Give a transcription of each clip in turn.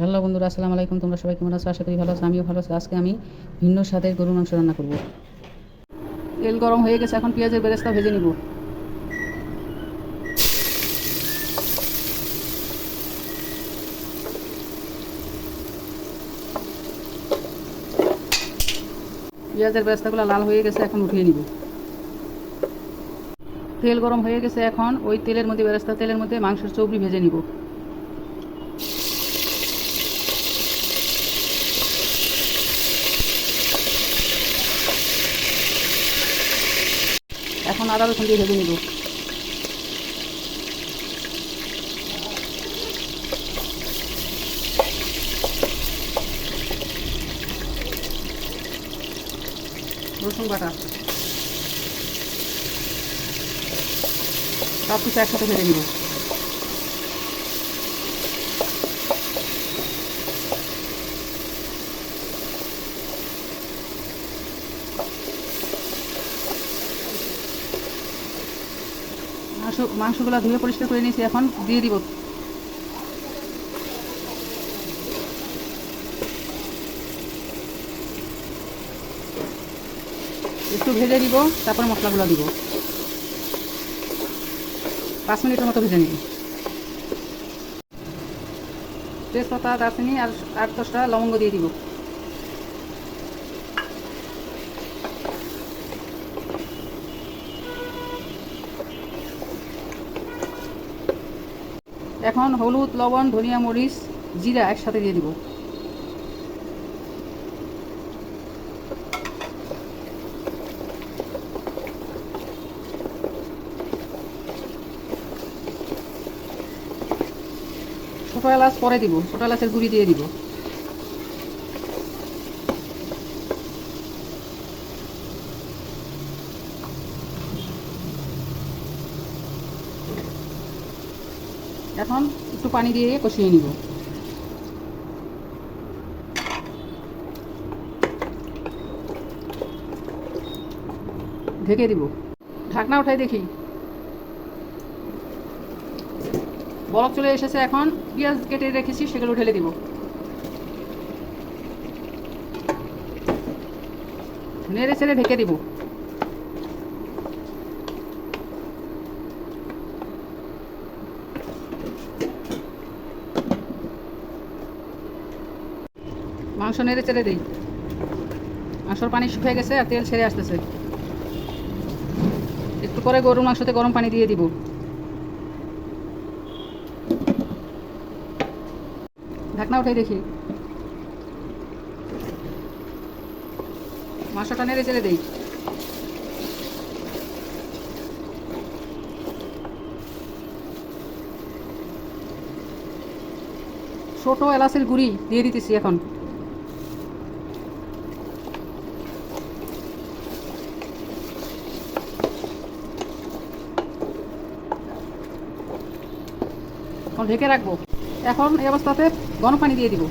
Hello বন্ধুরা, আসসালামু আলাইকুম। তোমরা সবাই কেমন আছো? আশা করি ভালো আছো, আমিও ভালো আছি। আজকে আমি ভিন্ন স্বাদের গরুর মাংস রান্না করব। তেল গরম হয়ে গেছে, এখন পেঁয়াজের বেরেস্তা ভেজে নিব। পেঁয়াজের বেরেস্তাগুলো লাল হয়ে গেছে, এখন উঠিয়ে নিব। তেল গরম হয়ে গেছে, এখন ওই তেলের মধ্যে, বেরেস্তা তেলের মধ্যে মাংসের চৌবড়ি ভেজে নিব। এখন আদা রসুন দিয়ে ভেজে নিব রসুন বাটা সব কিছু একসাথে ভেজে নিব মাংস, মাংসগুলো ধুয়ে পরিষ্কার করে নিয়েছি, এখন দিয়ে দিব। একটু ভেজে দিব তারপর মশলাগুলো দিব। পাঁচ মিনিটের মতো ভেজে নিব। তেজপাতা, দারচিনি আর আট দশটা লবঙ্গ দিয়ে দিব। এখন হলুদ, লবণ, ধনিয়া, মরিচ, জিরা একসাথে দিয়ে দিব। ছোটো এলাচ পরে দিব, ছোটো এলাচের গুঁড়ি দিয়ে দিব। এখন একটু পানি দিয়ে কষিয়ে নিব। ঢেকে দিব। ঢাকনা উঠাই দেখি। বরফ চলে এসেছে এখন, পেঁয়াজ কেটে রেখেছি, সেগুলো ঢেলে দিব। নেড়ে ছেড়ে ঢেকে দিব। মাংস নেড়ে চেড়ে দিই। মাংসর পানি শুকিয়ে গেছে আর তেল ছেড়ে আসতেছে। একটু করে গরুর মাংসতে গরম পানি দিয়ে দিব। ঢাকনা উঠাই দেখি। মাংসটা নেড়ে চেড়ে দিই। ছোট এলাচের গুঁড়ি দিয়ে দিতেছি এখন। এখন ঢেকে রাখব। এখন এই অবস্থাতে গরম পানি দিয়ে দিব।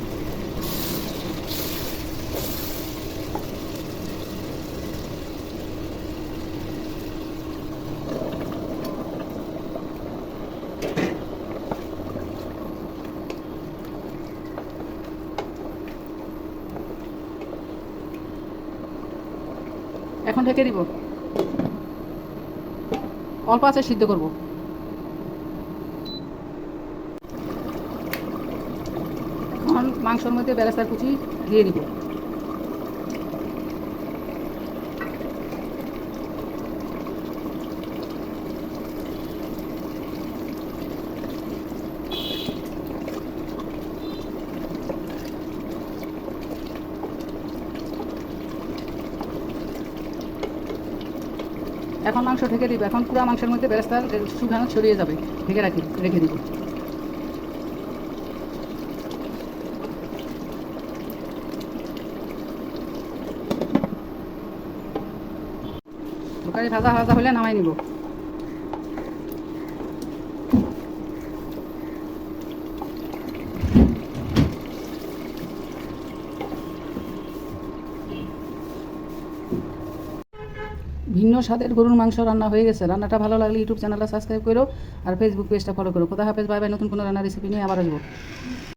এখন ঢেকে দিব। অল্প আছে সিদ্ধ করব। এখন মাংসর মধ্যে বেরেস্তার কুচি দিয়ে দিব। এখন মাংস ঢেকে দিব। এখন পুরো মাংসের মধ্যে বেরেস্তার সুঘানো ছড়িয়ে যাবে। ঢেকে রাখি রেখে দিব। তরকারি ভাজা ভাজা হলে নামাই নিব। ভিন্ন স্বাদের গরুর মাংস রান্না হয়ে গেছে। রান্নাটা ভালো লাগলে ইউটিউব চ্যানেলটা সাবস্ক্রাইব করো আর ফেসবুক পেজটা ফলো করো। কোথা হাফেজ, বাই বাই। নতুন কোনো রান্নার রেসিপি নিয়ে আবার আসব।